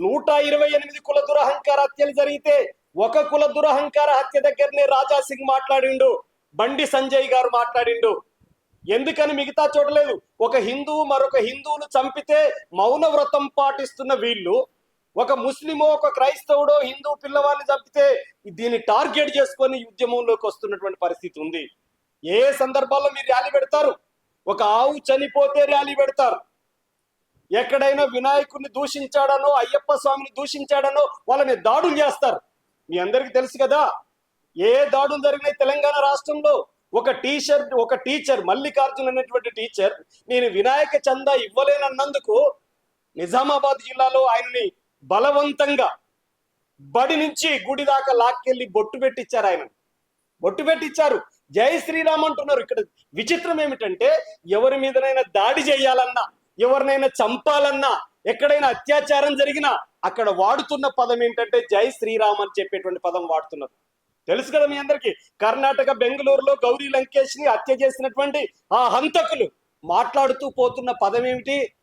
నూట ఇరవై ఎనిమిది కుల దురహంకార హత్యలు జరిగితే ఒక కుల దురహంకార హత్య దగ్గరనే రాజా సింగ్ మాట్లాడిండు బండి సంజయ్ గారు మాట్లాడిండు. ఎందుకని మిగతా చూడలేదు ఒక హిందువు మరొక హిందువును చంపితే మౌన వ్రతం పాటిస్తున్న వీళ్ళు ఒక ముస్లిమో ఒక క్రైస్తవుడో హిందూ పిల్లవాడిని చంపితే దీన్ని టార్గెట్ చేసుకొని ఉద్యమంలోకి వస్తున్నటువంటి పరిస్థితి ఉంది. ఏ సందర్భాల్లో మీరు ర్యాలీ పెడతారు? ఒక ఆవు చనిపోతే ర్యాలీ పెడతారు. ఎక్కడైనా వినాయకుడిని దూషించాడనో అయ్యప్ప స్వామిని దూషించాడనో వాళ్ళని దాడులు చేస్తారు. మీ అందరికీ తెలుసు కదా ఏ దాడులు జరిగినాయి తెలంగాణ రాష్ట్రంలో? ఒక టీచర్ ఒక టీచర్ మల్లికార్జున్ అనేటువంటి టీచర్ నేను వినాయక చందా ఇవ్వలేనన్నందుకు నిజామాబాద్ జిల్లాలో ఆయనని బలవంతంగా బడి నుంచి గుడి దాకా లాక్కెళ్ళి బొట్టు పెట్టించారు ఆయన. బొట్టు పెట్టించారు జై శ్రీరామ్ అంటున్నారు. ఇక్కడ విచిత్రం ఏమిటంటే ఎవరి మీదనైనా దాడి చేయాలన్నా ఎవరినైనా చంపాలన్నా ఎక్కడైనా అత్యాచారం జరిగినా అక్కడ వాడుతున్న పదం ఏంటంటే జై శ్రీరామ్ అని చెప్పేటువంటి పదం వాడుతున్నారు. తెలుసు కదా మీ అందరికి? కర్ణాటక బెంగళూరులో గౌరీ లంకేష్ని హత్య చేసినటువంటి ఆ హంతకులు మాట్లాడుతూ పోతున్న పదం ఏమిటి?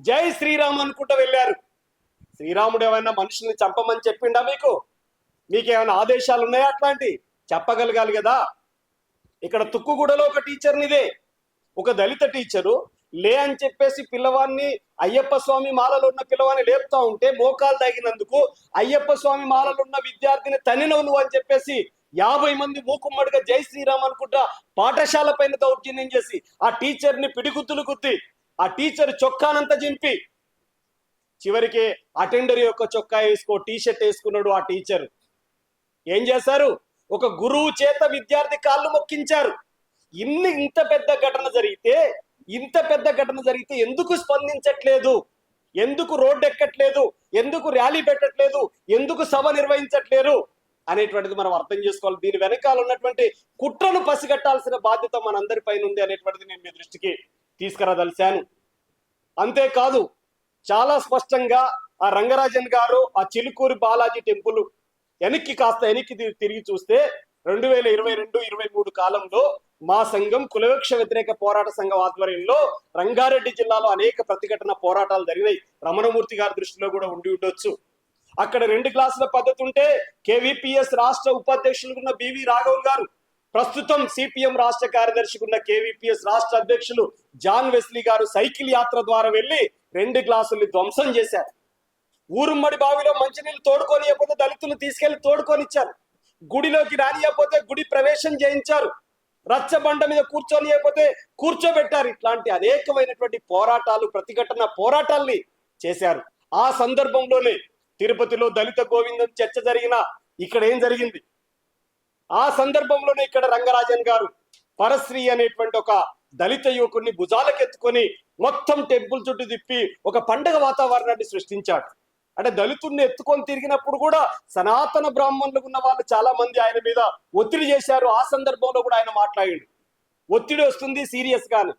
జై శ్రీరామ్ అనుకుంటూ వెళ్ళారు. శ్రీరాముడు ఏమైనా మనుషుల్ని చంపమని చెప్పిండా మీకు? మీకేమైనా ఆదేశాలు ఉన్నాయా అట్లాంటి? చెప్పగలగాలి కదా. ఇక్కడ తుక్కుగూడలో ఒక టీచర్నిదే. ఒక దళిత టీచరు లే అని చెప్పేసి పిల్లవాడిని అయ్యప్ప స్వామి మాలలో ఉన్న పిల్లవాడిని లేపుతా ఉంటే మోకాలు తగినందుకు అయ్యప్ప స్వామి మాలలో ఉన్న విద్యార్థిని తనినవు నువ్వు అని చెప్పేసి యాభై మంది మూకుమ్మడిగా జై శ్రీరామ్ అనుకుంటా పాఠశాల పైన దౌర్జన్యం చేసి ఆ టీచర్ని పిడిగుద్దులు గుద్ది ఆ టీచర్ చొక్కానంత చింపి చివరికి అటెండర్ యొక్క చొక్కా వేసుకో టీ షర్ట్ వేసుకున్నాడు ఆ టీచర్. ఏం చేశారు? ఒక గురువు చేత విద్యార్థి కాళ్ళు మొక్కించారు. ఇన్ని ఇంత పెద్ద ఘటన జరిగితే ఇంత పెద్ద ఘటన జరిగితే ఎందుకు స్పందించట్లేదు? ఎందుకు రోడ్డు ఎక్కట్లేదు? ఎందుకు ర్యాలీ పెట్టట్లేదు? ఎందుకు సభ నిర్వహించట్లేరు అనేటువంటిది మనం అర్థం చేసుకోవాలి. దీని వెనకాల ఉన్నటువంటి కుట్రను పసిగట్టాల్సిన బాధ్యత మనందరిపైన ఉంది అనేటువంటిది నేను మీ దృష్టికి తీసుకురాదలిశాను అంతేకాదు చాలా స్పష్టంగా ఆ రంగరాజన్ గారు ఆ చిలుకూరి బాలాజీ టెంపుల్ వెనక్కి కాస్త వెనక్కి తిరిగి చూస్తే రెండు వేల ఇరవై రెండు ఇరవై మూడు కాలంలో మా సంఘం కులవక్ష వ్యతిరేక పోరాట సంఘం ఆధ్వర్యంలో రంగారెడ్డి జిల్లాలో అనేక ప్రతిఘటన పోరాటాలు జరిగినాయి. రమణమూర్తి గారి దృష్టిలో కూడా ఉండి ఉండొచ్చు. అక్కడ రెండు క్లాసుల పద్ధతి ఉంటే కేవీపీఎస్ రాష్ట్ర ఉపాధ్యక్షులు ఉన్న బివి రాఘవ్ గారు ప్రస్తుతం సిపిఎం రాష్ట్ర కార్యదర్శికున్న కేవీపీఎస్ రాష్ట్ర అధ్యక్షులు జాన్ వెస్లీ గారు సైకిల్ యాత్ర ద్వారా వెళ్ళి రెండు గ్లాసుల్ని ధ్వంసం చేశారు. ఊరుమ్మడి బావిలో మంచినీళ్ళు తోడుకోనియకపోతే దళితులు తీసుకెళ్ళి తోడుకొనిచ్చారు. గుడిలోకి రానియకపోతే గుడి ప్రవేశం చేయించారు. రచ్చబండ మీద కూర్చోనియకపోతే కూర్చోబెట్టారు. ఇట్లాంటి అనేకమైనటువంటి పోరాటాలు ప్రతిఘటన పోరాటాల్ని చేశారు. ఆ సందర్భంలోనే తిరుపతిలో దళిత గోవిందం చర్చ జరిగిన ఇక్కడ ఏం జరిగింది? ఆ సందర్భంలోనే ఇక్కడ రంగరాజన్ గారు పరశ్రీ అనేటువంటి ఒక దళిత యువకుడిని భుజాలకెత్తుకొని మొత్తం టెంపుల్ చుట్టూ తిప్పి ఒక పండగ వాతావరణాన్ని సృష్టించాడు. అంటే దళితుడిని ఎత్తుకొని తిరిగినప్పుడు కూడా సనాతన బ్రాహ్మణులు ఉన్న వాళ్ళు చాలా మంది ఆయన మీద ఒత్తిడి చేశారు. ఆ సందర్భంలో కూడా ఆయన మాట్లాడాడు. ఒత్తిడి వస్తుంది సీరియస్ గాను.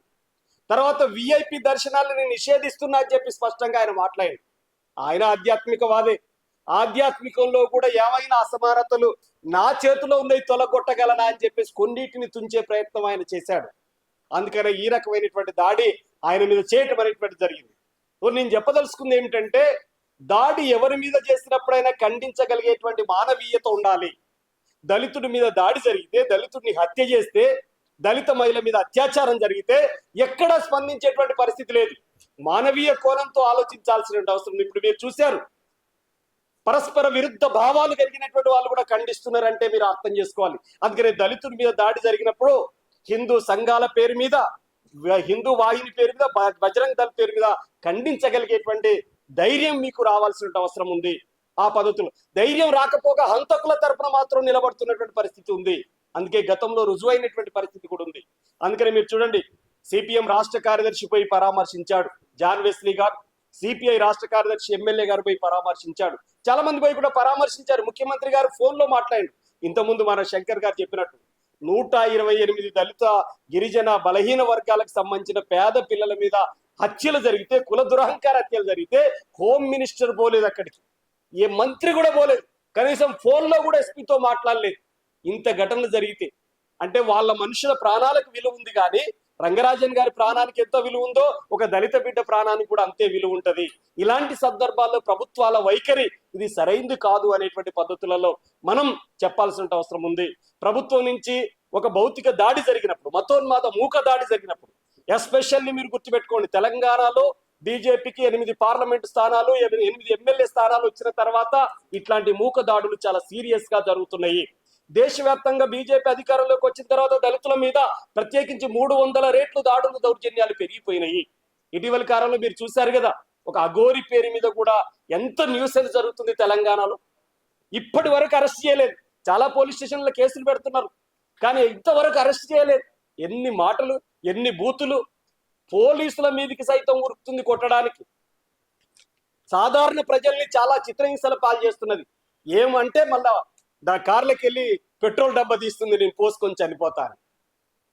తర్వాత విఐపి దర్శనాలని నిషేధిస్తున్నా అని చెప్పి స్పష్టంగా ఆయన మాట్లాడాడు. ఆయన ఆధ్యాత్మికవాదే. ఆధ్యాత్మికంలో కూడా ఏమైనా అసమానతలు నా చేతిలో ఉన్నాయి తొలగొట్టగలనా అని చెప్పేసి కొన్నిటిని తుంచే ప్రయత్నం ఆయన చేశాడు. అందుకనే ఈ రకమైనటువంటి దాడి ఆయన మీద చేయటం అనేటువంటి జరిగింది. నేను చెప్పదలుచుకుంది ఏమిటంటే దాడి ఎవరి మీద చేసినప్పుడైనా ఖండించగలిగేటువంటి మానవీయత ఉండాలి. దళితుడి మీద దాడి జరిగితే దళితుడిని హత్య చేస్తే దళిత మహిళ మీద అత్యాచారం జరిగితే ఎక్కడా స్పందించేటువంటి పరిస్థితి లేదు. మానవీయ కోణంతో ఆలోచించాల్సిన అవసరం ఇప్పుడు మీరు చూశారు. పరస్పర విరుద్ధ భావాలు కలిగినటువంటి వాళ్ళు కూడా ఖండిస్తున్నారంటే మీరు అర్థం చేసుకోవాలి. అందుకనే దళితుడి మీద దాడి జరిగినప్పుడు హిందూ సంఘాల పేరు మీద హిందూ వాహిని పేరు మీద బజరంగ్ దళ పేరు మీద ఖండించగలిగేటువంటి ధైర్యం మీకు రావాల్సిన అవసరం ఉంది ఆ పద్ధతులు. ధైర్యం రాకపోగా హంతకుల తరపున మాత్రం నిలబడుతున్నటువంటి పరిస్థితి ఉంది. అందుకే గతంలో రుజువైనటువంటి పరిస్థితి కూడా ఉంది. అందుకని మీరు చూడండి సిపిఎం రాష్ట్ర కార్యదర్శి పోయి పరామర్శించాడు. జాన్ వెస్లీ గారు సిపిఐ రాష్ట్ర కార్యదర్శి ఎమ్మెల్యే గారు పోయి పరామర్శించాడు. చాలా మంది పోయి కూడా పరామర్శించారు. ముఖ్యమంత్రి గారు ఫోన్లో మాట్లాడారు ఇంతకుముందు మన శంకర్ గారు చెప్పినట్టు నూట ఇరవై ఎనిమిది దళిత గిరిజన బలహీన వర్గాలకు సంబంధించిన పేద పిల్లల మీద హత్యలు జరిగితే కుల దురహంకార హత్యలు జరిగితే హోమ్ మినిస్టర్ పోలేదు అక్కడికి. ఏ మంత్రి కూడా పోలేదు. కనీసం ఫోన్లో కూడా ఎస్పీతో మాట్లాడలేదు. ఇంత ఘటనలు జరిగితే. అంటే వాళ్ళ మనుషుల ప్రాణాలకు విలువ ఉంది కానీ రంగరాజన్ గారి ప్రాణానికి ఎంత విలువ ఉందో ఒక దళిత బిడ్డ ప్రాణానికి కూడా అంతే విలువ ఉంటది. ఇలాంటి సందర్భాల్లో ప్రభుత్వాల వైఖరి ఇది సరైంది కాదు అనేటువంటి పద్ధతులలో మనం చెప్పాల్సిన అవసరం ఉంది. ప్రభుత్వం నుంచి ఒక భౌతిక దాడి జరిగినప్పుడు మతోన్మాద మూక దాడి జరిగినప్పుడు ఎస్పెషల్లీ మీరు గుర్తుపెట్టుకోండి. తెలంగాణలో బీజేపీకి ఎనిమిది పార్లమెంట్ స్థానాలు ఎనిమిది ఎనిమిది ఎమ్మెల్యే స్థానాలు వచ్చిన తర్వాత ఇట్లాంటి మూక దాడులు చాలా సీరియస్గా జరుగుతున్నాయి. దేశవ్యాప్తంగా బీజేపీ అధికారంలోకి వచ్చిన తర్వాత దళితుల మీద ప్రత్యేకించి మూడు వందల రేట్లు దాడులు దౌర్జన్యాలు పెరిగిపోయినాయి. ఇటీవల కాలంలో మీరు చూశారు కదా ఒక అఘోరి పేరు మీద కూడా ఎంత న్యూసెన్స్ జరుగుతుంది తెలంగాణలో. ఇప్పటి వరకు అరెస్ట్ చేయలేదు. చాలా పోలీస్ స్టేషన్లో కేసులు పెడుతున్నారు. కానీ ఇంతవరకు అరెస్ట్ చేయలేదు. ఎన్ని మాటలు ఎన్ని బూతులు పోలీసుల మీదకి సైతం ఉరుకుతుంది కొట్టడానికి. సాధారణ ప్రజల్ని చాలా చిత్రహింసల పాలు చేస్తున్నది. ఏమంటే మళ్ళా నా కార్లకి వెళ్ళి పెట్రోల్ డబ్బా తీస్తుంది నేను పోసుకొని చనిపోతాను.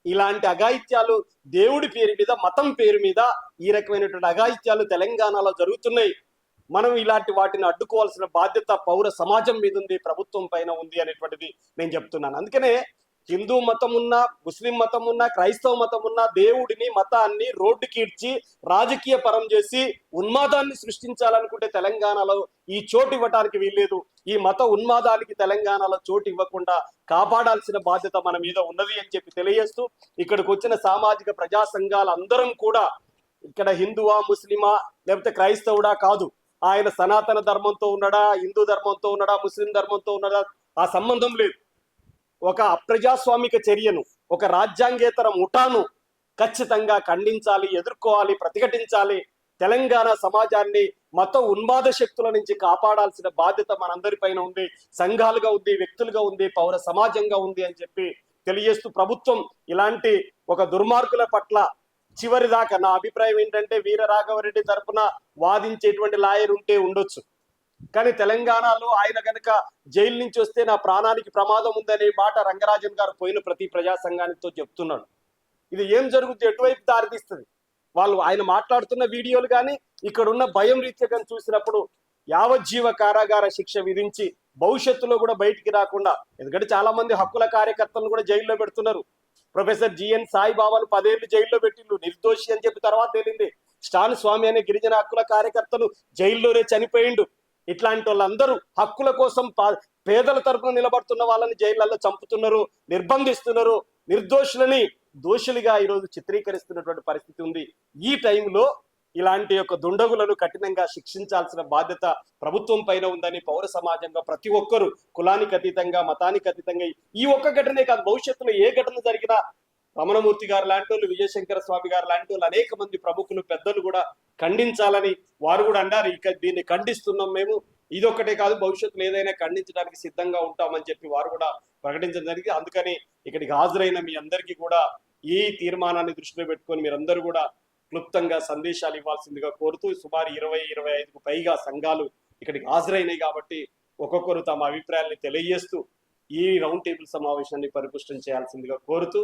ఇలాంటి అఘాయిత్యాలు దేవుడి పేరు మీద మతం పేరు మీద ఈ రకమైనటువంటి అఘాయిత్యాలు తెలంగాణలో జరుగుతున్నాయి. మనం ఇలాంటి వాటిని అడ్డుకోవాల్సిన బాధ్యత పౌర సమాజం మీద ఉంది ప్రభుత్వం పైన ఉంది అనేటువంటిది నేను చెప్తున్నాను. అందుకనే హిందూ మతం ఉన్నా ముస్లిం మతం ఉన్నా క్రైస్తవ మతం ఉన్నా దేవుడిని మతాన్ని రోడ్డుకి ఇడ్చి రాజకీయ పరం చేసి ఉన్మాదాన్ని సృష్టించాలనుకుంటే తెలంగాణలో ఈ చోటు ఇవ్వటానికి వీల్లేదు. ఈ మత ఉన్మాదానికి తెలంగాణలో చోటు ఇవ్వకుండా కాపాడాల్సిన బాధ్యత మన మీద ఉన్నది అని చెప్పి తెలియజేస్తూ ఇక్కడికి వచ్చిన సామాజిక ప్రజా సంఘాలు అందరం కూడా ఇక్కడ హిందువా ముస్లిమా లేకపోతే క్రైస్తవుడా కాదు. ఆయన సనాతన ధర్మంతో ఉన్నాడా హిందూ ధర్మంతో ఉన్నాడా ముస్లిం ధర్మంతో ఉన్నాడా ఆ సంబంధం లేదు. ఒక అప్రజాస్వామిక చర్యను ఒక రాజ్యాంగేతర ముఠాను ఖచ్చితంగా ఖండించాలి ఎదుర్కోవాలి ప్రతిఘటించాలి. తెలంగాణ సమాజాన్ని మత ఉన్మాద శక్తుల నుంచి కాపాడాల్సిన బాధ్యత మనందరిపైన ఉంది. సంఘాలుగా ఉంది వ్యక్తులుగా ఉంది పౌర సమాజంగా ఉంది అని చెప్పి తెలియజేస్తూ ప్రభుత్వం ఇలాంటి ఒక దుర్మార్గుల పట్ల చివరి దాకా నా అభిప్రాయం ఏంటంటే వీర రాఘవరెడ్డి తరపున వాదించేటువంటి లాయర్ ఉంటే ఉండొచ్చు. కానీ తెలంగాణలో ఆయన కనుక జైలు నుంచి వస్తే నా ప్రాణానికి ప్రమాదం ఉందనే మాట రంగరాజన్ గారు పోయిన ప్రతి ప్రజా సంఘానితో చెప్తున్నాడు. ఇది ఏం జరుగుతుంది ఎటువైపు దారితీస్తుంది? వాళ్ళు ఆయన మాట్లాడుతున్న వీడియోలు కానీ ఇక్కడ ఉన్న భయం రీత్యా కానీ చూసినప్పుడు యావజ్జీవ కారాగార శిక్ష విధించి భవిష్యత్తులో కూడా బయటికి రాకుండా ఎందుకంటే చాలా మంది హక్కుల కార్యకర్తలను కూడా జైల్లో పెడుతున్నారు. ప్రొఫెసర్ జిఎన్ సాయిబాబాను పదేళ్ళు జైల్లో పెట్టిండు నిర్దోషి అని చెప్పి తర్వాత తేలింది. స్టాన్ స్వామి అనే గిరిజన హక్కుల కార్యకర్తలు జైల్లోనే చనిపోయిండు ఇట్లాంటి వాళ్ళందరూ హక్కుల కోసం పా- పేదల తరపున నిలబడుతున్న వాళ్ళని జైళ్ళలో చంపుతున్నారు నిర్బంధిస్తున్నారు నిర్దోషులని దోషులుగా ఈరోజు చిత్రీకరిస్తున్నటువంటి పరిస్థితి ఉంది. ఈ టైంలో ఇలాంటి యొక్క దుండగులను కఠినంగా శిక్షించాల్సిన బాధ్యత ప్రభుత్వం పైన ఉందని పౌర సమాజంగా ప్రతి ఒక్కరు కులానికి అతీతంగా మతానికి అతీతంగా ఈ ఒక్క ఘటనే కాదు భవిష్యత్తులో ఏ ఘటన జరిగినా రమణమూర్తి గారు లాంటి వాళ్ళు విజయశంకర స్వామి గారు లాంటి వాళ్ళు అనేక మంది ప్రముఖులు పెద్దలు కూడా ఖండించాలని వారు కూడా అన్నారు. ఇక దీన్ని ఖండిస్తున్నాం మేము. ఇదొక్కటే కాదు భవిష్యత్తులో ఏదైనా ఖండించడానికి సిద్ధంగా ఉంటామని చెప్పి వారు కూడా ప్రకటించడం జరిగింది. అందుకని ఇక్కడికి హాజరైన మీ అందరికీ కూడా ఈ తీర్మానాన్ని దృష్టిలో పెట్టుకొని మీరందరూ కూడా క్లుప్తంగా సందేశాలు ఇవ్వాల్సిందిగా కోరుతూ సుమారు ఇరవై ఇరవై ఐదుకు పైగా సంఘాలు ఇక్కడికి హాజరైనాయి కాబట్టి ఒక్కొక్కరు తమ అభిప్రాయాల్ని తెలియజేస్తూ ఈ రౌండ్ టేబుల్ సమావేశాన్ని పరిపుష్టం చేయాల్సిందిగా కోరుతూ